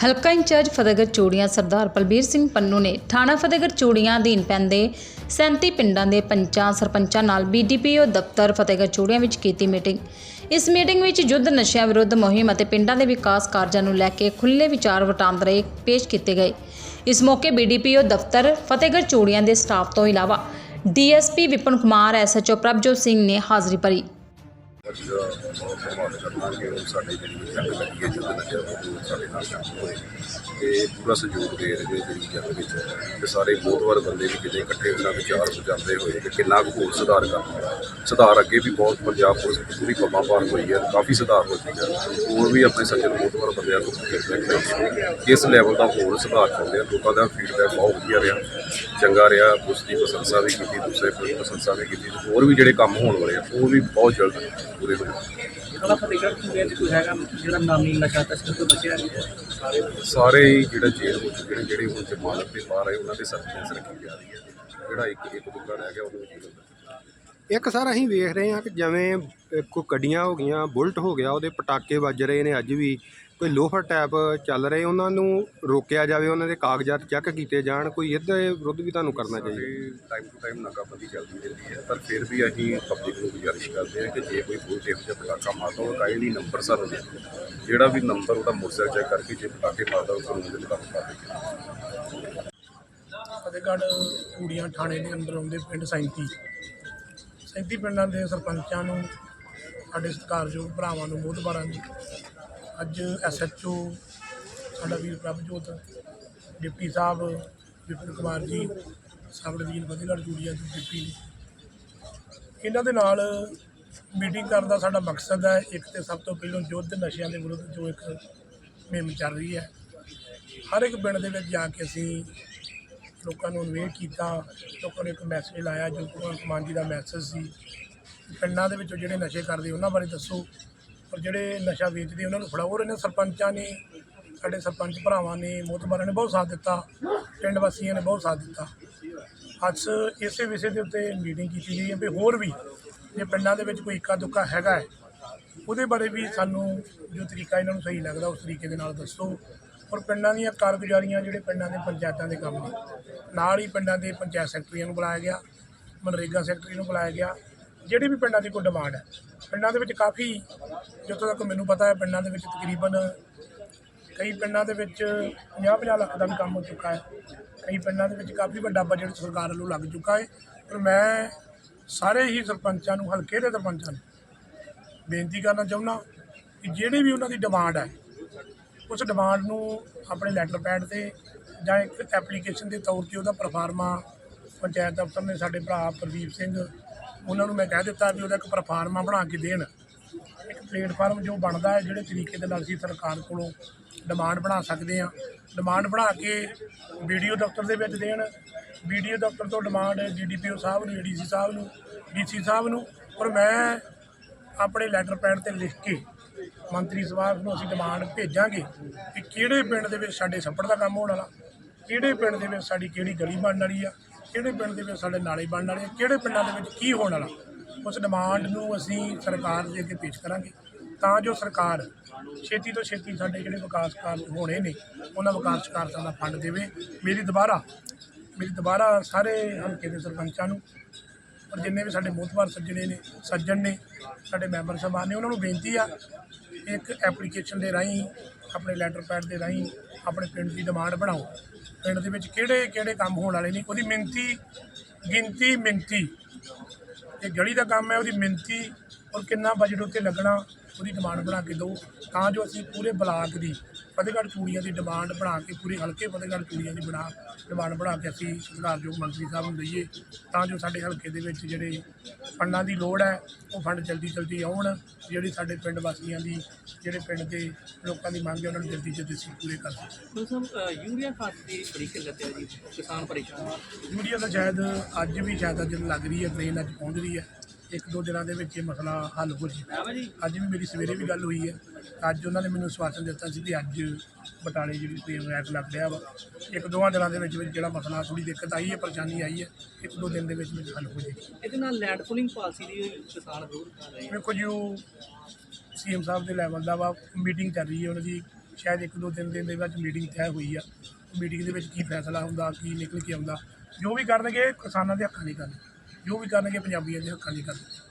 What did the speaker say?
ਹਲਕਾ ਇੰਚਾਰਜ ਫਤਿਹਗੜ੍ਹ ਚੂੜੀਆਂ ਸਰਦਾਰ ਬਲਬੀਰ ਸਿੰਘ ਪੰਨੂ ਨੇ ਥਾਣਾ ਫਤਿਹਗੜ੍ਹ ਚੂੜੀਆਂ ਅਧੀਨ ਪੈਂਦੇ 37 ਪਿੰਡਾਂ ਦੇ ਪੰਚਾਂ, ਸਰਪੰਚਾਂ ਨਾਲ ਬੀਡੀਪੀਓ ਦਫ਼ਤਰ ਫਤਿਹਗੜ੍ਹ ਚੂੜੀਆਂ ਵਿੱਚ ਕੀਤੀ ਮੀਟਿੰਗ। ਇਸ ਮੀਟਿੰਗ ਵਿੱਚ ਯੁੱਧ ਨਸ਼ਿਆਂ ਵਿਰੁੱਧ ਮੁਹਿੰਮ ਅਤੇ ਪਿੰਡਾਂ ਦੇ ਵਿਕਾਸ ਕਾਰਜਾਂ ਨੂੰ ਲੈ ਕੇ ਖੁੱਲ੍ਹੇ ਵਿਚਾਰ ਵਟਾਂਦਰੇ ਪੇਸ਼ ਕੀਤੇ ਗਏ। ਇਸ ਮੌਕੇ ਬੀਡੀਪੀਓ ਦਫ਼ਤਰ ਫਤਿਹਗੜ੍ਹ ਚੂੜੀਆਂ ਦੇ ਸਟਾਫ ਤੋਂ ਇਲਾਵਾ ਡੀਐਸਪੀ ਵਿਪਨ ਕੁਮਾਰ ਐਸਐਚਓ ਪ੍ਰਭਜੋਤ ਸਿੰਘ ਨੇ ਹਾਜ਼ਰੀ ਭਰੀ। ਅੱਜ ਦਾ ਕਰਨਾ ਕਿ ਉਹ ਸਾਡੇ ਜਿਹੜੀ ਜੰਗ ਲੱਗੀ ਹੈ ਜਦੋਂ ਨਸ਼ਾ ਉਹ ਸਾਡੇ ਨਾਲ ਕੰਮ ਹੋਏ ਤੇ ਪੂਰਾ ਸਹਿਯੋਗ ਦੇ ਰਹੇ ਜਿਹੜੀ ਜੰਗ ਵਿੱਚ। ਤੇ ਸਾਰੇ ਬਹੁਤ ਵਾਰ ਬੰਦੇ ਵੀ ਕਿਤੇ ਇਕੱਠੇ ਉਹਨਾਂ ਵਿਚਾਰ ਵਿਚਾਰਦੇ ਹੋਏ ਕਿ ਕਿੰਨਾ ਕੁ ਹੋਰ ਸੁਧਾਰ ਕਰਨਾ ਸੁਧਾਰ ਅੱਗੇ ਵੀ ਬਹੁਤ ਪੰਜਾਬ ਪੁਲਿਸ ਪੂਰੀ ਪੰਮਾ ਪਾਰ ਹੋਈ ਹੈ, ਕਾਫੀ ਸੁਧਾਰ ਹੋ ਚੁੱਕਾ ਹੈ। ਹੋਰ ਵੀ ਆਪਣੇ ਸੱਜਣ ਬਹੁਤ ਵਾਰ ਬੰਦਿਆਂ ਨੂੰ ਫੀਡਬੈਕ ਕਿਸ ਲੈਵਲ ਦਾ ਹੋਰ ਸੁਧਾਰ ਚਾਹੁੰਦੇ ਆ। ਲੋਕਾਂ ਦਾ ਫੀਡਬੈਕ ਬਹੁਤ ਵਧੀਆ ਰਿਹਾ। ਚੰਗਾ ਰਿਹਾ ਉਸ ਦੀ ਪ੍ਰਸ਼ੰਸਾ ਵੀ ਕੀਤੀ ਦੂਸਰੇ ਦੀ ਪ੍ਰਸ਼ੰਸਾ ਵੀ ਕੀਤੀ ਹੋਰ ਵੀ ਜਿਹੜੇ ਕੰਮ ਹੋਣ ਵਾਲੇ ਆ ਉਹ ਵੀ ਬਹੁਤ ਜਲਦ ਪੂਰੇ ਹੋ ਜਾਣਗੇ। ਕੋਈ ਜਿਹੜਾ ਸਾਰੇ ਹੀ ਜਿਹੜਾ ਜੇਲ੍ਹ ਹੋ ਚੁੱਕੇ ਨੇ ਜਿਹੜੇ ਹੁਣ ਜ਼ਮਾਨਤ ਤੇ ਬਾਹਰ ਆਏ ਉਹਨਾਂ ਦੇ ਸਰਟੀਫਿਕੇਟ ਰੱਖੀ ਜਾ ਰਹੀ ਹੈ। ਜਿਹੜਾ ਇੱਕ ਇੱਕ ਦੁੱਗਾ ਰਹਿ ਗਿਆ ਉਹਨੂੰ ਜੇਲ੍ਹ ਇੱਕ ਸਰ ਅਸੀਂ ਵੇਖ ਰਹੇ ਹਾਂ ਕਿ ਜਿਵੇਂ ਕੋਈ ਗੱਡੀਆਂ ਹੋ ਗਈਆਂ ਬੁਲਟ ਹੋ ਗਿਆ ਉਹਦੇ ਪਟਾਕੇ ਵੱਜ ਰਹੇ ਨੇ ਅੱਜ ਵੀ ਕੋਈ ਲੋਫਰ ਟੈਪ ਚੱਲ ਰਹੇ ਉਹਨਾਂ ਨੂੰ ਰੋਕਿਆ ਜਾਵੇ ਉਹਨਾਂ ਦੇ ਕਾਗਜ਼ਾਤ ਚੈੱਕ ਕੀਤੇ ਜਾਣ ਕੋਈ ਇਹਦੇ ਵਿਰੁੱਧ ਵੀ ਤੁਹਾਨੂੰ ਕਰਨਾ ਚਾਹੀਦਾ। ਟਾਈਮ ਟੂ ਟਾਈਮ ਨਾਕਾਬੰਦੀ ਚੱਲਦੀ ਰਹਿੰਦੀ ਹੈ ਪਰ ਫਿਰ ਵੀ ਅਸੀਂ ਪਬਲਿਕ ਨੂੰ ਗੁਜ਼ਾਰਿਸ਼ ਕਰਦੇ ਹਾਂ ਕਿ ਜੇ ਕੋਈ ਬੁਲਟ ਇਹੋ ਜਿਹਾ ਪਟਾਕਾ ਮਾਰਦਾ ਉਹ ਕਾਇਲੀ ਨੰਬਰ ਸਾਨੂੰ ਦੇ ਦਿਓ। ਜਿਹੜਾ ਵੀ ਨੰਬਰ ਉਹਦਾ ਮੋਟਰਸਾਈਕਲ ਚੈੱਕ ਕਰਕੇ ਜੇ ਪਟਾਕੇ ਮਾਰਦਾ ਉਹ ਕਾਨੂੰਨ ਦੇ ਮੁਤਾਬਕ ਕਾਰਵਾਈ ਫਤਿਹਗੜ੍ਹ ਕੂੜੀਆਂ ਥਾਣੇ ਦੇ ਅੰਦਰ ਆਉਂਦੇ ਪਿੰਡ 37 37 ਪਿੰਡਾਂ ਦੇ ਸਰਪੰਚਾਂ ਨੂੰ, ਸਾਡੇ ਸਤਿਕਾਰਯੋਗ ਭਰਾਵਾਂ ਨੂੰ ਮੋਹਤਬਾਰਾਂ ਨੂੰ ਅੱਜ ਐਸਐਚਓ ਸਾਡਾ ਵੀਰ ਪ੍ਰਭਜੋਤ, ਡਿਪਟੀ ਸਾਹਿਬ ਵਿਪਨ ਕੁਮਾਰ ਜੀ ਸਬ ਡਿਵੀਜ਼ਨ ਫਤਿਹਗੜ੍ਹ ਕੂੜੀਆਂ ਦੇ ਡਿਪਟੀ ਇਹਨਾਂ ਦੇ ਨਾਲ ਮੀਟਿੰਗ ਕਰਨ ਦਾ ਸਾਡਾ ਮਕਸਦ ਹੈ, ਇੱਕ ਤੇ ਸਭ ਤੋਂ ਪਹਿਲਾਂ ਯੁੱਧ ਨਸ਼ਿਆਂ ਦੇ ਵਿਰੁੱਧ ਜੋ ਇੱਕ ਮੁਹਿੰਮ ਚੱਲ ਰਹੀ ਹੈ, ਹਰ ਇੱਕ ਪਿੰਡ ਦੇ ਵਿੱਚ ਜਾ ਕੇ ਅਸੀਂ ਲੋਕਾਂ ਨੂੰ ਅਨਵੇਟ ਕੀਤਾ, ਲੋਕਾਂ ਨੂੰ ਇੱਕ ਮੈਸੇਜ ਲਾਇਆ, ਜੋ ਭਗਵੰਤ ਮਾਨ ਜੀ ਦਾ ਮੈਸੇਜ ਸੀ। ਪਿੰਡਾਂ ਦੇ ਵਿੱਚੋਂ ਜਿਹੜੇ ਨਸ਼ੇ ਕਰਦੇ, ਉਹਨਾਂ ਬਾਰੇ ਦੱਸੋ। ਔਰ ਜਿਹੜੇ ਨਸ਼ਾ ਵੇਚਦੇ, ਉਹਨਾਂ ਨੂੰ ਫੜਾਓ। ਔਰ ਇਹਨਾਂ ਸਰਪੰਚਾਂ ਨੇ, ਸਾਡੇ ਸਰਪੰਚ ਭਰਾਵਾਂ ਨੇ, ਮੋਤਬਾਰਾਂ ਨੇ ਬਹੁਤ ਸਾਥ ਦਿੱਤਾ। ਪਿੰਡ ਵਾਸੀਆਂ ਨੇ ਬਹੁਤ ਸਾਥ ਦਿੱਤਾ। ਅੱਜ ਇਸੇ ਵਿਸ਼ੇ ਦੇ ਉੱਤੇ ਮੀਟਿੰਗ ਕੀਤੀ ਗਈ ਹੈ ਵੀ ਹੋਰ ਵੀ ਜੇ ਪਿੰਡਾਂ ਦੇ ਵਿੱਚ ਕੋਈ ਇੱਕਾ ਦੁੱਕਾ ਹੈਗਾ ਹੈ, ਉਹਦੇ ਬਾਰੇ ਵੀ ਸਾਨੂੰ ਜੋ ਤਰੀਕਾ ਇਹਨਾਂ ਨੂੰ ਸਹੀ ਲੱਗਦਾ, ਉਸ ਤਰੀਕੇ ਦੇ ਨਾਲ ਦੱਸੋ। ਔਰ ਪਿੰਡਾਂ ਦੀਆਂ ਕਾਰਗੁਜ਼ਾਰੀਆਂ ਜਿਹੜੇ ਪਿੰਡਾਂ ਦੇ ਪੰਚਾਇਤਾਂ ਦੇ ਕੰਮ ਨੇ। ਨਾਲ ਹੀ ਪਿੰਡਾਂ ਦੇ ਪੰਚਾਇਤ ਸੈਕਟਰੀਆਂ ਨੂੰ ਬੁਲਾਇਆ ਗਿਆ, ਮਨਰੇਗਾ ਸੈਕਟਰੀ ਨੂੰ ਬੁਲਾਇਆ ਗਿਆ, ਜਿਹੜੀ ਵੀ ਪਿੰਡਾਂ ਦੀ ਕੋਈ ਡਿਮਾਂਡ ਹੈ। ਪਿੰਡਾਂ ਦੇ ਵਿੱਚ ਕਾਫੀ, ਜਿੱਥੋਂ ਤੱਕ ਮੈਨੂੰ ਪਤਾ ਹੈ, ਪਿੰਡਾਂ ਦੇ ਵਿੱਚ ਤਕਰੀਬਨ ਕਈ ਪਿੰਡਾਂ ਦੇ ਵਿੱਚ 50-50 ਲੱਖ ਦਾ ਵੀ ਕੰਮ ਹੋ ਚੁੱਕਾ ਹੈ। ਕਈ ਪਿੰਡਾਂ ਦੇ ਵਿੱਚ ਕਾਫੀ ਵੱਡਾ ਬਜਟ ਸਰਕਾਰ ਵੱਲੋਂ ਲੱਗ ਚੁੱਕਾ ਹੈ। ਪਰ ਮੈਂ ਸਾਰੇ ਹੀ ਸਰਪੰਚਾਂ ਨੂੰ, ਹਲਕੇ ਦੇ ਸਰਪੰਚਾਂ ਨੂੰ ਬੇਨਤੀ ਕਰਨਾ ਚਾਹੁੰਦਾ ਕਿ ਜਿਹੜੀ ਵੀ ਉਹਨਾਂ ਦੀ ਡਿਮਾਂਡ ਹੈ ਉਸ ਡਿਮਾਂਡ ਨੂੰ ਆਪਣੇ ਲੈਟਰ ਪੈਡ ਤੇ ਜਾਂ ਇੱਕ ਐਪਲੀਕੇਸ਼ਨ ਦੇ ਤੌਰ ਤੇ ਉਹਦਾ ਪਰਫਾਰਮਾ ਪੰਚਾਇਤ ਦਫ਼ਤਰ ਨੇ ਸਾਡੇ ਭਰਾ ਪ੍ਰਦੀਪ ਸਿੰਘ, ਉਹਨਾਂ ਨੂੰ ਮੈਂ ਕਹਿ ਦਿੱਤਾ ਵੀ ਉਹਦਾ ਇੱਕ ਪਰਫਾਰਮਾ ਬਣਾ ਕੇ ਦੇਣ। ਇੱਕ ਪਲੇਟਫਾਰਮ ਜੋ ਬਣਦਾ ਹੈ, ਜਿਹੜੇ ਤਰੀਕੇ ਦੇ ਨਾਲ ਅਸੀਂ ਸਰਕਾਰ ਕੋਲੋਂ ਡਿਮਾਂਡ ਬਣਾ ਸਕਦੇ ਹਾਂ। ਡਿਮਾਂਡ ਬਣਾ ਕੇ ਵੀਡੀਓ ਦਫ਼ਤਰ ਦੇ ਵਿੱਚ ਦੇਣ। ਵੀਡੀਓ ਦਫ਼ਤਰ ਤੋਂ ਡਿਮਾਂਡ ਡੀਡੀਪੀਓ ਸਾਹਿਬ ਨੂੰ ਏਡੀਸੀ ਸਾਹਿਬ ਨੂੰ ਡੀਸੀ ਸਾਹਿਬ ਨੂੰ। ਔਰ ਮੈਂ ਆਪਣੇ ਲੈਟਰ ਪੈਡ ਤੇ ਲਿਖ ਕੇ ਮੰਤਰੀ ਸਭਾ ਨੂੰ ਅਸੀਂ ਡਿਮਾਂਡ ਭੇਜਾਂਗੇ ਕਿ ਕਿਹੜੇ ਪਿੰਡ ਦੇ ਵਿੱਚ ਸਾਡੇ ਛੱਪੜ ਦਾ ਕੰਮ ਹੋਣ ਵਾਲਾ, ਕਿਹੜੇ ਪਿੰਡ ਦੇ ਵਿੱਚ ਸਾਡੀ ਕਿਹੜੀ ਗਲੀ ਬਣਨ ਵਾਲੀ ਆ, ਕਿਹੜੇ ਪਿੰਡ ਦੇ ਵਿੱਚ ਸਾਡੇ ਨਾਲੇ ਬਣਨ ਵਾਲੇ ਆ, ਕਿਹੜੇ ਪਿੰਡਾਂ ਦੇ ਵਿੱਚ ਕੀ ਹੋਣ ਵਾਲਾ। ਉਸ ਡਿਮਾਂਡ ਨੂੰ ਅਸੀਂ ਸਰਕਾਰ ਦੇ ਅੱਗੇ ਪੇਸ਼ ਕਰਾਂਗੇ। ਤਾਂ ਜੋ ਸਰਕਾਰ ਛੇਤੀ ਤੋਂ ਛੇਤੀ ਸਾਡੇ ਜਿਹੜੇ ਵਿਕਾਸ ਕਾਰਜ ਹੋਣੇ ਨੇ, ਉਹਨਾਂ ਵਿਕਾਸ ਕਾਰਜਾਂ ਦਾ ਫੰਡ ਦੇਵੇ। ਮੇਰੀ ਦੁਬਾਰਾ ਮੇਰੀ ਦੁਬਾਰਾ ਸਾਰੇ ਹਲਕੇ ਦੇ ਸਰਪੰਚਾਂ ਨੂੰ ਔਰ ਜਿੰਨੇ ਵੀ ਸਾਡੇ ਮੋਤਵਾਰ ਸੱਜਣੇ ਨੇ, ਸੱਜਣ ਨੇ, ਸਾਡੇ ਮੈਂਬਰ ਸਾਹਿਬਾਨ ਨੇ, ਉਹਨਾਂ ਨੂੰ ਬੇਨਤੀ ਆ ਇੱਕ ਐਪਲੀਕੇਸ਼ਨ ਦੇ ਰਾਹੀਂ, ਆਪਣੇ ਲੈਟਰ ਪੈਡ ਦੇ ਰਾਹੀਂ ਆਪਣੇ ਪਿੰਡ ਦੀ ਡਿਮਾਂਡ ਬਣਾਓ। ਪਿੰਡ ਦੇ ਵਿੱਚ ਕਿਹੜੇ ਕਿਹੜੇ ਕੰਮ ਹੋਣ ਵਾਲੇ ਨੇ, ਉਹਦੀ ਮਿੰਤੀ, ਗਿਣਤੀ, ਮਿੰਤੀ। ਇਹ ਗਲੀ ਦਾ ਕੰਮ ਹੈ, ਉਹਦੀ ਮਿੰਤੀ ਔਰ ਕਿੰਨਾ ਬਜਟ ਉੱਤੇ ਲੱਗਣਾ, ਉਹਦੀ ਡਿਮਾਂਡ ਬਣਾ ਕੇ ਦਿਓ, ਤਾਂ ਜੋ ਅਸੀਂ ਪੂਰੇ ਬਲਾਕ ਦੀ ਫਤਿਹਗੜ੍ਹ ਚੂੜੀਆਂ ਦੀ ਡਿਮਾਂਡ ਬਣਾ ਕੇ ਪੂਰੇ ਹਲਕੇ ਫਤਿਹਗੜ੍ਹ ਚੂੜੀਆਂ ਦੀ ਬਣਾ ਡਿਮਾਂਡ ਬਣਾ ਕੇ ਅਸੀਂ ਸਤਿਕਾਰਯੋਗ ਮੰਤਰੀ ਸਾਹਿਬ ਨੂੰ ਦਈਏ ਤਾਂ ਜੋ ਸਾਡੇ ਹਲਕੇ ਦੇ ਵਿੱਚ ਜਿਹੜੇ ਫੰਡਾਂ ਦੀ ਲੋੜ ਹੈ ਉਹ ਫੰਡ ਜਲਦੀ ਜਲਦੀ ਆਉਣ ਜਿਹੜੀ ਸਾਡੇ ਪਿੰਡ ਵਾਸੀਆਂ ਦੀ ਜਿਹੜੇ ਪਿੰਡ ਦੇ ਲੋਕਾਂ ਦੀ ਮੰਗ ਹੈ ਉਹਨਾਂ ਨੂੰ ਜਲਦੀ ਜਲਦੀ ਅਸੀਂ ਪੂਰੇ ਕਰ ਸਕੀਏ। ਯੂਰੀਆ ਖਾਦ ਦੀ ਬੜੀ ਕਿੱਲਤ ਹੈ ਜੀ ਕਿਸਾਨ ਪਰੇਸ਼ਾਨ। ਯੂਰੀਆ ਦਾ ਸ਼ਾਇਦ ਅੱਜ ਵੀ ਸ਼ਾਇਦ ਅੱਜ ਲੱਗ ਰਹੀ ਹੈ ਟ੍ਰੇਨ ਅੱਜ ਪਹੁੰਚ ਰਹੀ ਹੈ। ਇੱਕ ਦੋ ਦਿਨਾਂ ਦੇ ਵਿੱਚ ਇਹ ਮਸਲਾ ਹੱਲ ਹੋ ਜੀ ਅੱਜ ਵੀ ਮੇਰੀ ਸਵੇਰੇ ਵੀ ਗੱਲ ਹੋਈ ਹੈ। ਅੱਜ ਉਹਨਾਂ ਨੇ ਮੈਨੂੰ ਸਵਾਸਨ ਦਿੱਤਾ ਸੀ ਕਿ ਅੱਜ ਬਟਾਲੇ ਜਿਹੜੀ ਟ੍ਰੇਨ ਰੈਕ ਲੱਗ ਰਿਹਾ ਵਾ। ਇੱਕ ਦੋਵਾਂ ਦਿਨਾਂ ਦੇ ਵਿੱਚ ਵਿੱਚ ਜਿਹੜਾ ਮਸਲਾ ਥੋੜੀ ਦਿੱਕਤ ਆਈ ਹੈ ਪਰੇਸ਼ਾਨੀ ਆਈ ਹੈ ਇੱਕ ਦੋ ਦਿਨ ਦੇ ਵਿੱਚ ਵਿੱਚ ਹੱਲ ਹੋ ਜਾਏਗੀ। ਇਹਦੇ ਨਾਲ ਲੈਂਡ ਪੂਲਿੰਗ ਪਾਲਿਸੀ ਦੀ ਕਿਸਾਨ ਵਿਰੋਧ ਕਰ ਰਹੇ ਵੇਖੋ ਜੀ ਉਹ ਸੀਐਮ ਸਾਹਿਬ ਦੇ ਲੈਵਲ ਦਾ ਵਾ ਮੀਟਿੰਗ ਚੱਲ ਰਹੀ ਹੈ ਉਹਨਾਂ ਦੀ। ਸ਼ਾਇਦ ਇੱਕ ਦੋ ਦਿਨ ਦੇ ਵਿੱਚ ਮੀਟਿੰਗ ਤੈਅ ਹੋਈ ਆ। ਮੀਟਿੰਗ ਦੇ ਵਿੱਚ ਕੀ ਫੈਸਲਾ ਹੁੰਦਾ ਕੀ ਨਿਕਲ ਕੇ ਆਉਂਦਾ ਜੋ ਵੀ ਕਰਨਗੇ ਕਿਸਾਨਾਂ ਦੇ ਹੱਕਾਂ ਲਈ ਕਰਨਗੇ। ਜੋ ਵੀ ਕਰਨਗੇ ਪੰਜਾਬੀਆਂ ਦੇ ਹੱਕਾਂ ਲਈ ਕਰਨਗੇ।